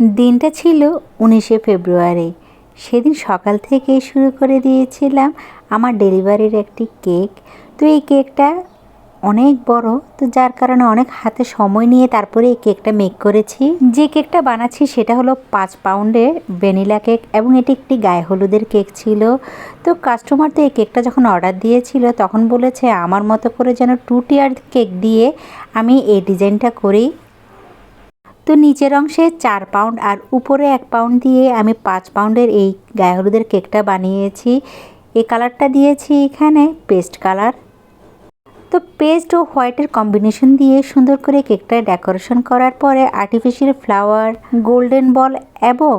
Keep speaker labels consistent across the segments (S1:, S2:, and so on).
S1: দিনটা ছিল উনিশে ফেব্রুয়ারি। সেদিন সকাল থেকে শুরু করে দিয়েছিলাম আমার ডেলিভারির একটি কেক। তো এই কেকটা অনেক বড়, তো যার কারণে অনেক হাতে সময় নিয়ে তারপরে এই কেকটা মেক করেছি। যে কেকটা বানাচ্ছি সেটা হলো পাঁচ পাউন্ডের ভ্যানিলা কেক এবং এটি একটি গায়ে হলুদের কেক ছিল। তো কাস্টমার তো এই কেকটা যখন অর্ডার দিয়েছিল তখন বলেছে, আমার মতো করে যেন টু টিয়ার কেক দিয়ে আমি এই ডিজাইনটা করি। তো নিচের অংশে চার পাউন্ড আর উপরে এক পাউন্ড দিয়ে আমি পাঁচ পাউন্ডের এই গায়ে হলুদের কেকটা বানিয়েছি। এই কালারটা দিয়েছি এখানে পেস্ট কালার তো পেস্ট ও হোয়াইটের কম্বিনেশন দিয়ে সুন্দর করে কেকটা ডেকোরেশন করার পরে আর্টিফিশিয়াল ফ্লাওয়ার গোল্ডেন বল এবং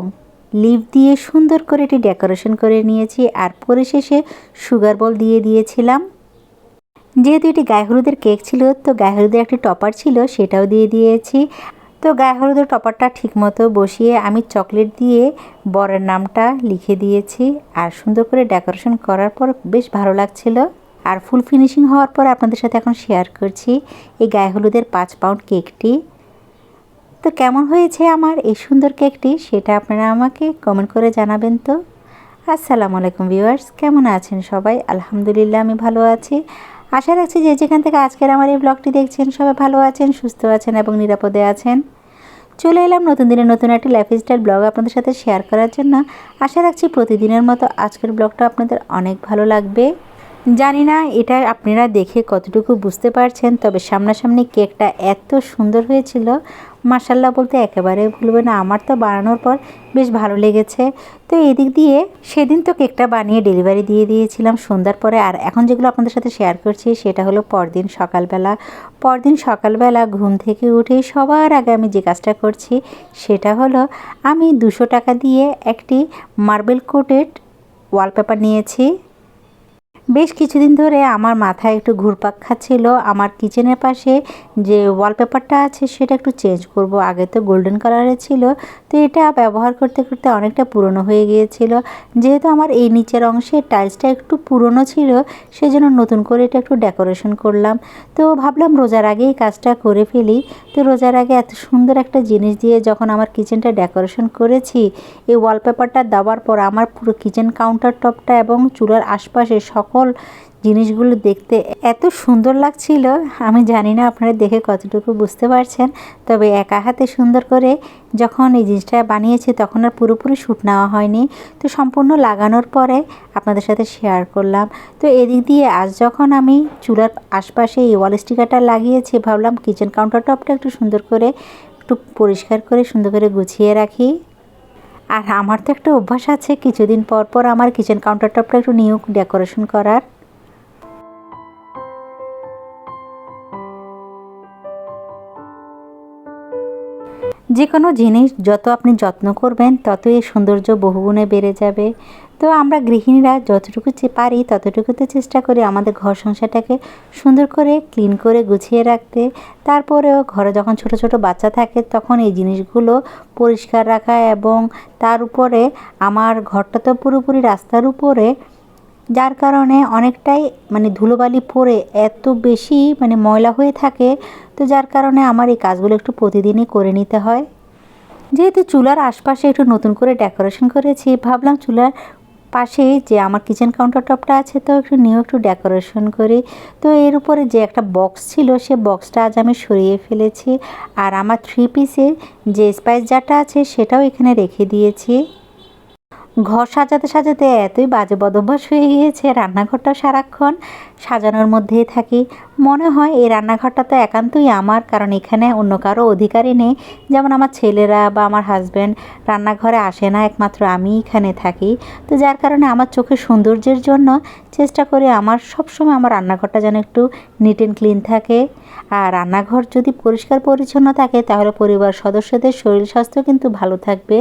S1: লিভ দিয়ে সুন্দর করে এটি ডেকোরেশন করে নিয়েছি আর পরিশেষে সুগার বল দিয়ে দিয়েছিলাম। যেহেতু এটি গায়ে হলুদের কেক ছিল, তো গায়ে হলুদের একটি টপার ছিল, সেটাও দিয়ে দিয়েছি। তো গায়ে হলুদের টপারটা ঠিকমতো বসিয়ে আমি চকলেট দিয়ে বরের নামটা লিখে দিয়েছি আর সুন্দর করে ডেকোরেশন করার পর বেশ ভালো লাগছিল। আর ফুল ফিনিশিং হওয়ার পর আপনাদের সাথে এখন শেয়ার করছি এই গায়ে হলুদের পাঁচ পাউন্ড কেকটি। তো কেমন হয়েছে আমার এই সুন্দর কেকটি সেটা আপনারা আমাকে কমেন্ট করে জানাবেন তো। আসসালামু আলাইকুম ভিউয়ার্স, কেমন আছেন সবাই? আলহামদুলিল্লাহ আমি ভালো আছি। আশা রাখছি যে যেখান থেকে আজকের আমার এই ব্লগটি দেখছেন, সবাই ভালো আছেন, সুস্থ আছেন এবং নিরাপদে আছেন। চলে এলাম নতুন দিনের নতুন একটি লাইফ স্টাইল ব্লগ আপনাদের সাথে শেয়ার করার জন্য। আশা রাখছি প্রতিদিনের মতো আজকের ব্লগটা আপনাদের অনেক ভালো লাগবে। জানি না এটা আপনারা দেখে কতটুকু বুঝতে পারছেন, তবে সামনাসামনি কেকটা এত সুন্দর হয়েছিল মার্শাল্লাহ বলতে একেবারে ভুলবে না। আমার তো বানানোর পর বেশ ভালো লেগেছে। তো এদিক দিয়ে সেদিন তো কেকটা বানিয়ে ডেলিভারি দিয়ে দিয়েছিলাম সন্ধ্যার পরে। আর এখন যেগুলো আপনাদের সাথে শেয়ার করছি, সেটা হলো পরদিন সকালবেলা। পরদিন সকালবেলা ঘুম থেকে উঠে সবার আগে আমি যে কাজটা করছি, সেটা হলো আমি দুশো টাকা দিয়ে একটি মার্বেল কোটেড ওয়ালপেপার নিয়েছি। বেশ কিছুদিন ধরে আমার মাথায় একটু ঘুরপাক খাচ্ছিল। আমার কিচেনের পাশে যে ওয়ালপেপারটা আছে সেটা একটু চেঞ্জ করব। আগে তো গোল্ডেন কালারের ছিল, তো এটা ব্যবহার করতে করতে অনেকটা পুরনো হয়ে গিয়েছিল। যেহেতু আমার এই নিচের অংশে টাইলসটা একটু পুরনো ছিল, সেজন্য নতুন করে এটা একটু ডেকোরেশন করলাম। তো ভাবলাম রোজার আগেই কাজটা করে ফেলি। তো রোজার আগে এত সুন্দর একটা জিনিস দিয়ে যখন আমার কিচেনটা ডেকোরেশন করেছি, এই ওয়ালপেপারটা দেওয়ার পর আমার পুরো কিচেন কাউন্টার টপটা এবং চুলার আশপাশে সকল জিনিসগুলো দেখতে এত সুন্দর লাগছিল, আমি জানি না আপনারা দেখে কতটুকু বুঝতে পারছেন, তবে একা হাতে সুন্দর করে যখন এই জিনিসটা বানিয়েছি তখন আর পুরোপুরি শ্যুট নেওয়া হয়নি। তো সম্পূর্ণ লাগানোর পরে আপনাদের সাথে শেয়ার করলাম। তো এদিক দিয়ে আজ যখন আমি চুলার আশপাশে এই ওয়াল স্টিকারটা লাগিয়েছি, ভাবলাম কিচেন কাউন্টার টপটা একটু সুন্দর করে, একটু পরিষ্কার করে সুন্দর করে গুছিয়ে রাখি। আর আমার তো একটা অভ্যাস আছে, কিছুদিন পর পর আমার কিচেন কাউন্টার টপটা একটু নিউ ডেকোরেশন করার। যে কোনো জিনিস যত আপনি যত্ন করবেন তত এই সৌন্দর্য বহুগুণে বেড়ে যাবে। তো আমরা গৃহিণীরা যতটুকু পারি ততটুকুতে চেষ্টা করি আমাদের ঘর সংসারটাকে সুন্দর করে ক্লিন করে গুছিয়ে রাখতে। তারপরেও ঘরে যখন ছোট ছোট বাচ্চা থাকে, তখন এই জিনিসগুলো পরিষ্কার রাখা এবং তার উপরে, আমার ঘরটা তো পুরোপুরি রাস্তার উপরে যার কারণে অনেকটাই মানে ধুলোবালি পরে এত বেশি মানে ময়লা হয়ে থাকে, তো যার কারণে আমার এই কাজগুলো একটু প্রতিদিনই করে নিতে হয়। যেহেতু চুলার আশপাশে একটু নতুন করে ডেকোরেশন করেছি, ভাবলাম চুলার পাশে যে আমার কিচেন কাউন্টার টপটা আছে, তো একটু নিউ একটু ডেকোরেশন করি। তো এর উপরে যে একটা বক্স ছিল, সে বক্সটা আজ আমি সরিয়ে ফেলেছি। আর আমার থ্রি পিসের যে স্পাইস জারটা আছে, সেটাও এখানে রেখে দিয়েছি। ঘর সাজাতে সাজাতে এতই বাজে বদভ্যাস হয়ে গিয়েছে রান্নাঘরটা সারাক্ষণ সাজানোর মধ্যেই থাকি। মনে হয় এই রান্নাঘরটা তো একান্তই আমার, কারণ এখানে অন্য কারও অধিকারই নেই। যেমন আমার ছেলেরা বা আমার হাজব্যান্ড রান্নাঘরে আসে না, একমাত্র আমি এখানে থাকি। তো যার কারণে আমার চোখের সৌন্দর্যের জন্য চেষ্টা করি আমার, সবসময় আমার রান্নাঘরটা যেন একটু নিট অ্যান্ড ক্লিন থাকে। আর রান্নাঘর যদি পরিষ্কার পরিচ্ছন্ন থাকে, তাহলে পরিবার সদস্যদের শরীর স্বাস্থ্য কিন্তু ভালো থাকবে।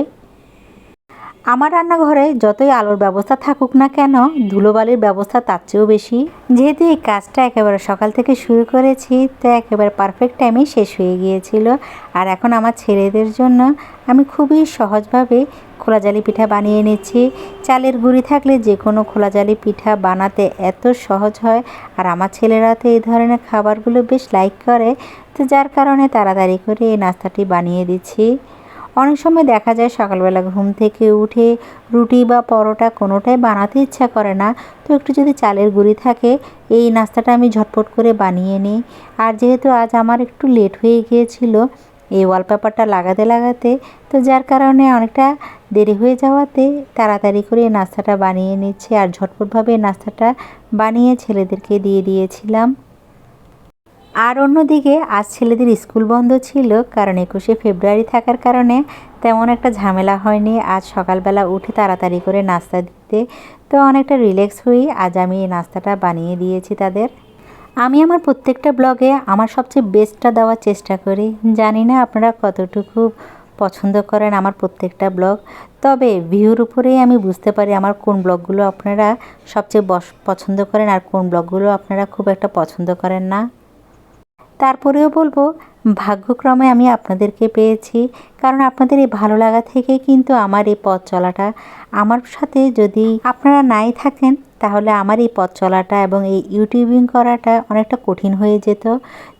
S1: আমার রান্নাঘরে যতই আলোর ব্যবস্থা থাকুক না কেন, ধুলোবালির ব্যবস্থা তার চেয়েও বেশি। যেহেতু এই কাজটা একেবারে সকাল থেকে শুরু করেছি, তো একেবারে পারফেক্ট টাইমেই শেষ হয়ে গিয়েছিল। আর এখন আমার ছেলেদের জন্য আমি খুবই সহজভাবে খোলা জালি পিঠা বানিয়ে নিচ্ছি চালের গুঁড়ি থাকলে যে কোনো খোলা জালি পিঠা বানাতে এত সহজ হয়। আর আমার ছেলেরা তো এই ধরনের খাবারগুলো বেশ লাইক করে। তো যার কারণে তাড়াতাড়ি করে এই নাস্তাটি বানিয়ে দিচ্ছি। অনেক সময় দেখা যায় সকালবেলা ঘুম থেকে উঠে রুটি বা পরোটা কোনোটাই বানাতে ইচ্ছা করে না। তো একটু যদি চালের গুঁড়ি থাকে, এই নাস্তাটা আমি ঝটপট করে বানিয়ে নিই। আর যেহেতু আজ আমার একটু লেট হয়ে গিয়েছিল, এই ওয়ালপেপারটা লাগাতে লাগাতে, তো যার কারণে অনেকটা দেরি হয়ে যাওয়াতে তাড়াতাড়ি করে নাস্তাটা বানিয়ে নিচ্ছে। আর ঝটপটভাবে নাস্তাটা বানিয়ে ছেলেদেরকে দিয়ে দিয়েছিলাম। আর অন্যদিকে আজ ছেলেদের স্কুল বন্ধ ছিল, কারণ একুশে ফেব্রুয়ারি থাকার কারণে তেমন একটা ঝামেলা হয়নি। আজ সকালবেলা উঠে তাড়াতাড়ি করে নাস্তা দিতে তো অনেকটা রিল্যাক্স হয়েই আজ আমি এই নাস্তাটা বানিয়ে দিয়েছি তাদের। আমি আমার প্রত্যেকটা ব্লগে আমার সবচেয়ে বেস্টটা দেওয়ার চেষ্টা করি। জানি না আপনারা কতটুকু পছন্দ করেন আমার প্রত্যেকটা ব্লগ, তবে ভিউর উপরেই আমি বুঝতে পারি আমার কোন ব্লগগুলো আপনারা সবচেয়ে পছন্দ করেন আর কোন ব্লগগুলো আপনারা খুব একটা পছন্দ করেন না। তারপরেও বলব, ভাগ্যক্রমে আমি আপনাদেরকে পেয়েছি। কারণ আপনাদের এই ভালো লাগা থেকে কিন্তু আমার এই পথ চলাটা, আমার সাথে যদি আপনারা নাই থাকেন, তাহলে আমার এই পথ চলাটা এবং এই ইউটিউবিং করাটা অনেকটা কঠিন হয়ে যেত।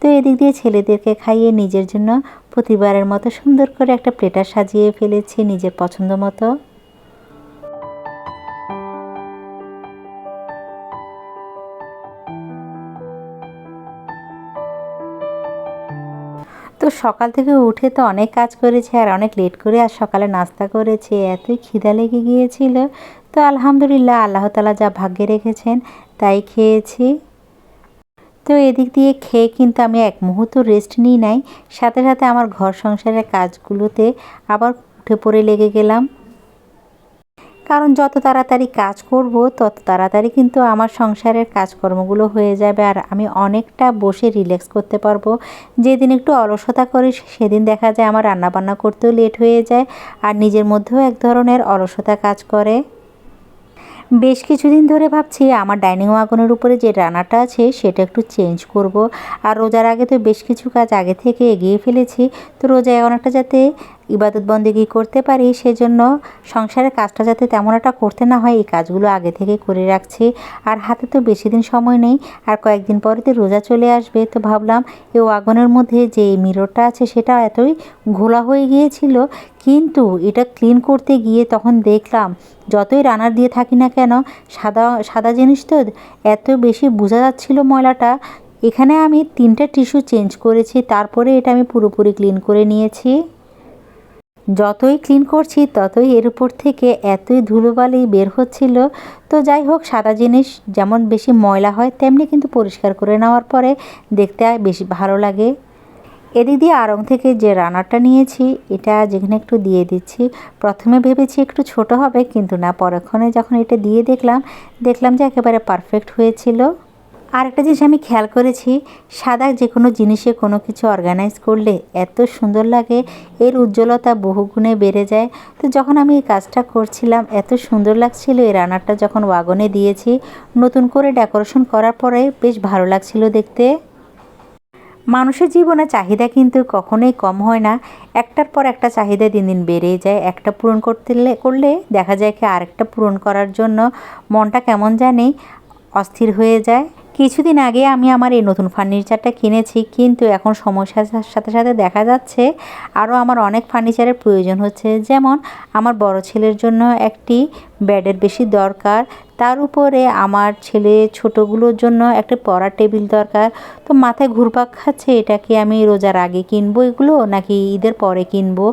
S1: তো এদিক দিয়ে ছেলেদেরকে খাইয়ে নিজের জন্য প্রতিবারের মতো সুন্দর করে একটা প্লেটার সাজিয়ে ফেলেছি নিজের পছন্দ মতো। তো সকাল থেকে উঠে তো অনেক কাজ করেছে আর অনেক লেট করে আর সকালে নাস্তা করেছে। এতই খিদা লেগে গিয়েছিল। তো আলহামদুলিল্লাহ আল্লাহ তালা যা ভাগ্যে রেখেছেন তাই খেয়েছি। তো এদিক দিয়ে খেয়ে কিন্তু আমি এক মুহূর্ত রেস্ট নিই নাই। সাথে সাথে আমার ঘর সংসারের কাজগুলোতে আবার উঠে পড়ে লেগে গেলাম। কারণ যত তাড়াতাড়ি কাজ করব, তত তাড়াতাড়ি কিন্তু আমার সংসারের কাজকর্মগুলো হয়ে যাবে আর আমি অনেকটা বসে রিল্যাক্স করতে পারব। যেদিন একটু অলসতা করি সেদিন দেখা যায় আমার রান্নাবান্না করতেও লেট হয়ে যায় আর নিজের মধ্যেও এক ধরনের অলসতা কাজ করে। বেশ কিছুদিন ধরে ভাবছি আমার ডাইনিং ওয়াগনের উপরে যে রান্নাটা আছে, সেটা একটু চেঞ্জ করব। আর রোজার আগে তো বেশ কিছু কাজ আগে থেকে এগিয়ে ফেলেছি। তো রোজা এখন একটা যাতে ইবাদত বন্দেগি করতে পারি? সেজন্য সংসারের কাজটা যাতে তেমন একটা করতে না হয়, এই কাজগুলো আগে থেকে করে রাখছি। আর হাতে তো বেশি দিন সময় নেই, আর কয়েকদিন পরে তো রোজা চলে আসবে। তো ভাবলাম এই ওয়াগনের মধ্যে যে মিররটা আছে, সেটা এতই ঘোলা হয়ে গিয়েছিল। কিন্তু এটা ক্লিন করতে গিয়ে তখন দেখলাম, যতই রানার দিয়ে থাকি না কেন, সাদা সাদা জিনিস তো এত বেশি বোঝা যাচ্ছিল ময়লাটা। এখানে আমি তিনটে টিস্যু চেঞ্জ করেছি, তারপরে এটা আমি পুরোপুরি ক্লিন করে নিয়েছি। যতই ক্লিন করছি, ততই এর উপর থেকে এতই ধুলোবালি বের হচ্ছিল। তো যাই হোক, সাদা জিনিস যেমন বেশি ময়লা হয়, তেমনি কিন্তু পরিষ্কার করে নেওয়ার পরে দেখতে বেশি ভালো লাগে। এদিক দিয়ে আড়ং থেকে যে রানারটা নিয়েছি, এটা যেখানে একটু দিয়ে দিচ্ছি। প্রথমে ভেবেছি একটু ছোট হবে, কিন্তু না, পরক্ষণে যখন এটা দিয়ে দেখলাম দেখলাম যে একেবারে পারফেক্ট হয়েছিল। আর একটা জিনিস আমি খেয়াল করেছি, সাদা যে কোনো জিনিসে কোনো কিছু অর্গানাইজ করলে এত সুন্দর লাগে, এর উজ্জ্বলতা বহুগুণে বেড়ে যায়। তো যখন আমি এই কাজটা করছিলাম, এত সুন্দর লাগছিল, এই রান্নাটা যখন ওয়াগনে দিয়েছি, নতুন করে ডেকোরেশন করার পরে বেশ ভালো লাগছিল দেখতে। মানুষের জীবনে চাহিদা কিন্তু কখনোই কম হয় না। একটার পর একটা চাহিদা দিন দিন বেড়েই যায়। একটা পূরণ করতে করলে দেখা যায় কি আরেকটা পূরণ করার জন্য মনটা কেমন জানি অস্থির হয়ে যায়। কিছুদিন আগে আমি আমার এই নতুন ফার্নিচারটা কিনেছি, কিন্তু এখন সমস্যার সাথে সাথে দেখা যাচ্ছে আরও আমার অনেক ফার্নিচারের প্রয়োজন হচ্ছে। যেমন আমার বড় ছেলের জন্য একটি বেডের বেশি দরকার, তার উপরে আমার ছেলে ছোটোগুলোর জন্য একটা পড়ার টেবিল দরকার। তো মাথায় ঘুরপাক খাচ্ছে, এটা কি আমি রোজার আগে কিনবো এগুলো, নাকি ঈদের পরে কিনবো?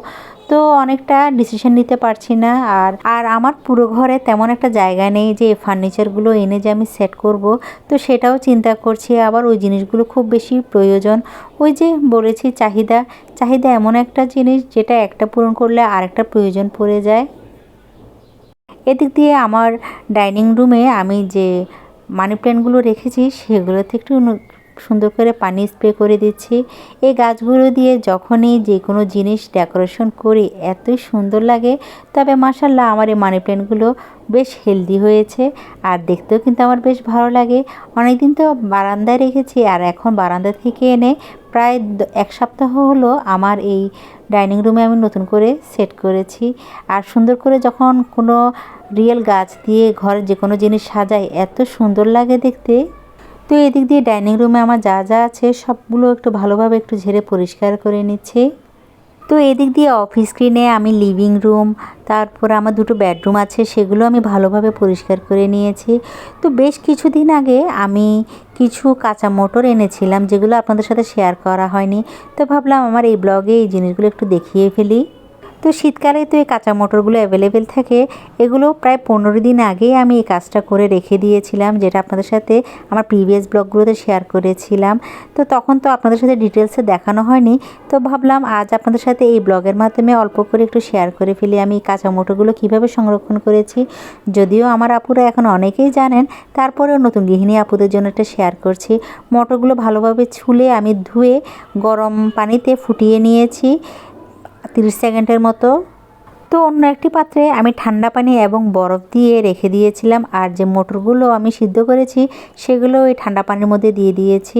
S1: তো অনেকটা ডিসিশন নিতে পারছি না। আর আর আমার পুরো ঘরে তেমন একটা জায়গা নেই যে ফার্নিচারগুলো এনে যে আমি সেট করব। তো সেটাও চিন্তা করছি। আবার ওই জিনিসগুলো খুব বেশি প্রয়োজন। ওই যে বলেছি চাহিদা। চাহিদা এমন একটা জিনিস যেটা একটা পূরণ করলে আরেকটা প্রয়োজন পড়ে যায়। এদিক দিয়ে আমার ডাইনিং রুমে আমি যে মানি প্ল্যান্টগুলো রেখেছি, সেগুলোতে একটু সুন্দর করে পানি স্প্রে করে দিচ্ছি। এই গাছগুলো দিয়ে যখনই যে কোনো জিনিস ডেকোরেশন করি, এতই সুন্দর লাগে। তবে মাসাল্লাহ আমার এই মানি প্ল্যান্টগুলো বেশ হেলদি হয়েছে আর দেখতেও কিন্তু আমার বেশ ভালো লাগে। অনেকদিন তো বারান্দায় রেখেছি আর এখন বারান্দা থেকে এনে প্রায় এক সপ্তাহ হলো আমার এই ডাইনিং রুমে আমি নতুন করে সেট করেছি। আর সুন্দর করে যখন কোনো রিয়েল গাছ দিয়ে ঘরে যে কোনো জিনিস সাজাই, এত সুন্দর লাগে দেখতে। তো এদিক দিয়ে ডাইনিং রুমে আমার যা যা আছে সবগুলো একটু ভালোভাবে একটু ঝেড়ে পরিষ্কার করে নিচ্ছে। তো এদিক দিয়ে অফিস স্ক্রিনে আমি লিভিং রুম তারপর আমার দুটো বেডরুম আছে, সেগুলো আমি ভালোভাবে পরিষ্কার করে নিয়েছি। তো বেশ কিছুদিন আগে আমি কিছু কাঁচা মোটর এনেছিলাম, যেগুলো আপনাদের সাথে শেয়ার করা হয়নি। তো ভাবলাম আমার এই ব্লগে এই জিনিসগুলো একটু দেখিয়ে ফেলি। তো শীতকালে তো এই কাঁচা মোটরগুলো অ্যাভেলেবেল থাকে, এগুলো প্রায় পনেরো দিন আগেই আমি এই কাজটা করে রেখে দিয়েছিলাম, যেটা আপনাদের সাথে আমার প্রিভিয়াস ব্লগগুলোতে শেয়ার করেছিলাম। তো তখন তো আপনাদের সাথে ডিটেলসে দেখানো হয়নি, তো ভাবলাম আজ আপনাদের সাথে এই ব্লগের মাধ্যমে অল্প করে একটু শেয়ার করে ফেলি, আমি এই কাঁচা মোটরগুলো কীভাবে সংরক্ষণ করেছি। যদিও আমার আপুরা এখন অনেকেই জানেন, তারপরেও নতুন গৃহিণী আপুদের জন্য একটা শেয়ার করছি। মোটরগুলো ভালোভাবে ছুলে আমি ধুয়ে গরম পানিতে ফুটিয়ে নিয়েছি। তিরিশ সেকেন্ডের মতো। তো অন্য একটি পাত্রে আমি ঠান্ডা পানি এবং বরফ দিয়ে রেখে দিয়েছিলাম আর যে মোটরগুলো আমি সিদ্ধ করেছি সেগুলো ওই ঠান্ডা পানির মধ্যে দিয়ে দিয়েছি।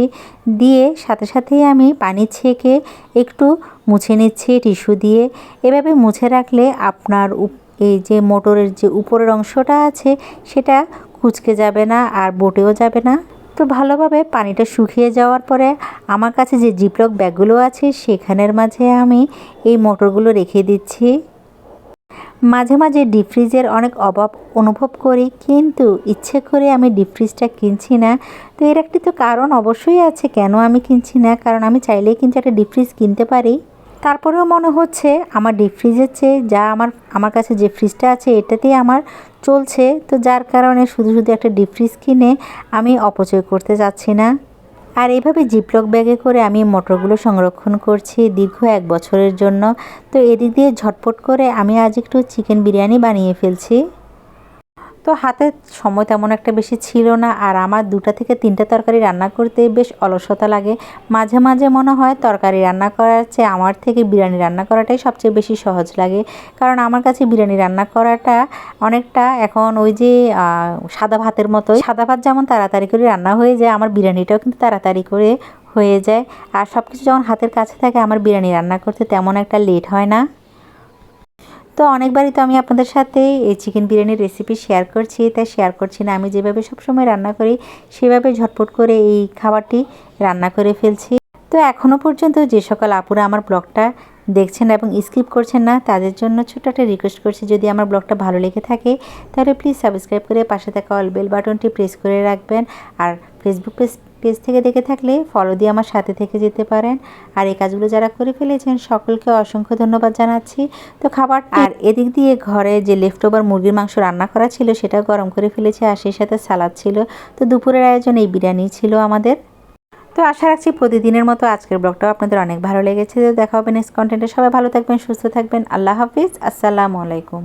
S1: দিয়ে সাথে সাথেই আমি পানি ছেঁকে একটু মুছে নিচ্ছি টিস্যু দিয়ে। এভাবে মুছে রাখলে আপনার এই যে মোটরের যে উপরের অংশটা আছে সেটা কুচকে যাবে না আর বটেও যাবে না। তো ভালোভাবে পানিটা শুকিয়ে যাওয়ার পরে আমার কাছে যে জিপলক ব্যাগগুলো আছে সেখানের মাঝে আমি এই মোটরগুলো রেখে দিচ্ছি। মাঝে মাঝে ডিপ ফ্রিজের অনেক অভাব অনুভব করি, কিন্তু ইচ্ছে করে আমি ডিপ ফ্রিজটা কিনছি না। তো এর একটি তো কারণ অবশ্যই আছে, কেন আমি কিনছি না? কারণ আমি চাইলেই কিন্তু একটা ডিপ ফ্রিজ কিনতে পারি। তারপরেও মনে হচ্ছে আমার ডিপ ফ্রিজের চেয়ে যা আমার আমার কাছে যে ফ্রিজটা আছে এটাতেই আমার চলছে। তো যার কারণে শুধু শুধু একটা ডিপ ফ্রিজ কিনে আমি অপচয় করতে যাচ্ছি না। আর এইভাবে জিপলক ব্যাগে করে আমি মোটরগুলো সংরক্ষণ করছি দীর্ঘ এক বছরের জন্য। তো এদিক দিয়ে ঝটপট করে আমি আজ একটু চিকেন বিরিয়ানি বানিয়ে ফেলছি। তো হাতে সময় তেমন একটা বেশি ছিল না আর আমার দুটা থেকে তিনটা তরকারি রান্না করতে বেশ অলসতা লাগে। মাঝে মাঝে মনে হয় তরকারি রান্না করার চেয়ে আমার থেকে বিরিয়ানি রান্না করাটাই সবচেয়ে বেশি সহজ লাগে। কারণ আমার কাছে বিরিয়ানি রান্না করাটা অনেকটা এখন ওই যে সাদা ভাতের মতো সাদা ভাত যেমন তাড়াতাড়ি করে রান্না হয়ে যায়, আমার বিরিয়ানিটাও কিন্তু তাড়াতাড়ি করে হয়ে যায়। আর সব কিছু যখন হাতের কাছে থাকে, আমার বিরিয়ানি রান্না করতে তেমন একটা লেট হয় না। তো অনেকবারই তো আমি আপনাদের সাথে এই চিকেন বিরিয়ানির রেসিপি শেয়ার করছি, তাই শেয়ার করছি না। আমি যেভাবে সবসময় রান্না করি, সেভাবে ঝটপট করে এই খাবারটি রান্না করে ফেলছি। তো এখনও পর্যন্ত যে সকল আপুরা আমার ব্লগটা দেখছেন এবং স্কিপ করছেন না, তাদের জন্য ছোট্ট একটা রিকোয়েস্ট করছি, যদি আমার ব্লগটা ভালো লেগে থাকে, তাহলে প্লিজ সাবস্ক্রাইব করে পাশে থাকা অল বেল বাটনটি প্রেস করে রাখবেন। আর ফেসবুক পেজ পেজ থেকে দেখে থাকলে ফলো দিয়ে আমার সাথে থেকে যেতে পারেন। আর এই কাজগুলো যারা করে ফেলেছেন, সকলকে অসংখ্য ধন্যবাদ জানাচ্ছি। তো খাবার আর এদিক দিয়ে ঘরে যে লেফট ওভার মুরগির মাংস রান্না করা ছিল সেটা গরম করে ফেলেছে। আর সেই সাথে সালাদ ছিল। তো দুপুরের আয়োজন এই বিরিয়ানি ছিল আমাদের। তো আশা রাখছি প্রতিদিনের মতো আজকের ব্লগটাও আপনাদের অনেক ভালো লেগেছে। তো দেখা হবে নেক্সট কন্টেন্টে সবাই ভালো থাকবেন, সুস্থ থাকবেন। আল্লাহ হাফিজ। আসসালামু আলাইকুম।